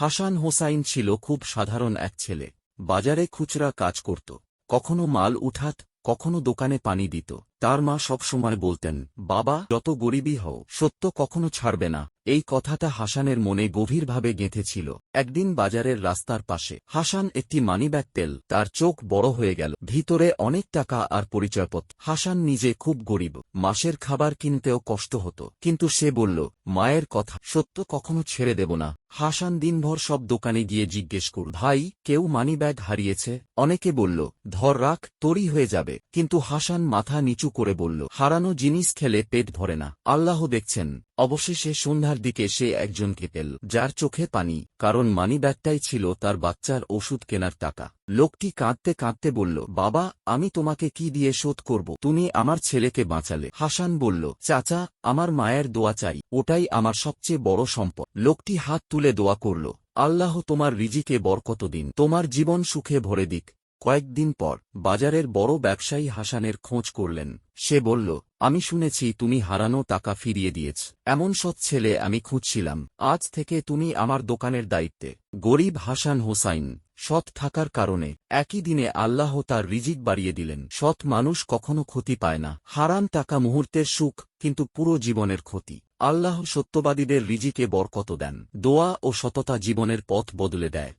হাসান হোসাইন ছিল খুব সাধারণ এক ছেলে। বাজারে খুচরা কাজ করত। কখনো মাল উঠাত, কখনো দোকানে পানি দিত। তার মা সবসময় বলতেন, বাবা, যত গরিবই হও, সত্য কখনো ছাড়বে না। এই কথাটা হাসানের মনে গভীরভাবে গেঁথেছিল। একদিন বাজারের রাস্তার পাশে, হাসান একটি মানিব্যাগ তেল, তার চোখ বড় হয়ে গেল। ভিতরে অনেক টাকা আর পরিচয়পত্র। হাসান নিজে খুব গরিব, মাসের খাবার কিনতেও কষ্ট হতো। কিন্তু সে বলল, মায়ের কথা, সত্য কখনো ছেড়ে দেব না। হাসান দিনভর সব দোকানে গিয়ে জিজ্ঞেস করল, ভাই, কেউ মানিব্যাগ হারিয়েছে? অনেকে বলল, ধর রাখ, তোরই হয়ে যাবে। কিন্তু হাসান মাথা নিচু করে বলল, হারানো জিনিস খেলে পেট ভরে না। আল্লাহ দেখছেন। অবশেষে সন্ধ্যার দিকে সে একজনকে পেল যার চোখে পানি, কারণ মানিব্যাগটাই ছিল তার বাচ্চার ওষুধ কেনার টাকা। লোকটি কাঁদতে কাঁদতে বলল, বাবা, আমি তোমাকে কি দিয়ে শোধ করব? তুমি আমার ছেলেকে বাঁচালে। হাসান বলল, চাচা, আমার মায়ের দোয়া চাই, ওটাই আমার সবচেয়ে বড় সম্পদ। লোকটি হাত তুলে দোয়া করল, আল্লাহ তোমার রিজিকে বরকত দিন, তোমার জীবন সুখে ভরে দিক। কয়েকদিন পর বাজারের বড় ব্যবসায়ী হাসানের খোঁজ করলেন। সে বলল, আমি শুনেছি তুমি হারানো টাকা ফিরিয়ে দিয়েছ। এমন সৎ ছেলে আমি খুঁজছিলাম। আজ থেকে তুমি আমার দোকানের দায়িত্বে। গরিব হাসান হোসাইন, সৎ থাকার কারণে একই দিনে আল্লাহ তার রিজিক বাড়িয়ে দিলেন। সৎ মানুষ কখনো ক্ষতি পায় না। হারাম টাকা মুহূর্তের সুখ, কিন্তু পুরো জীবনের ক্ষতি। আল্লাহ সত্যবাদীদের রিজিকে বরকত দেন। দোয়া ও সততা জীবনের পথ বদলে দেয়।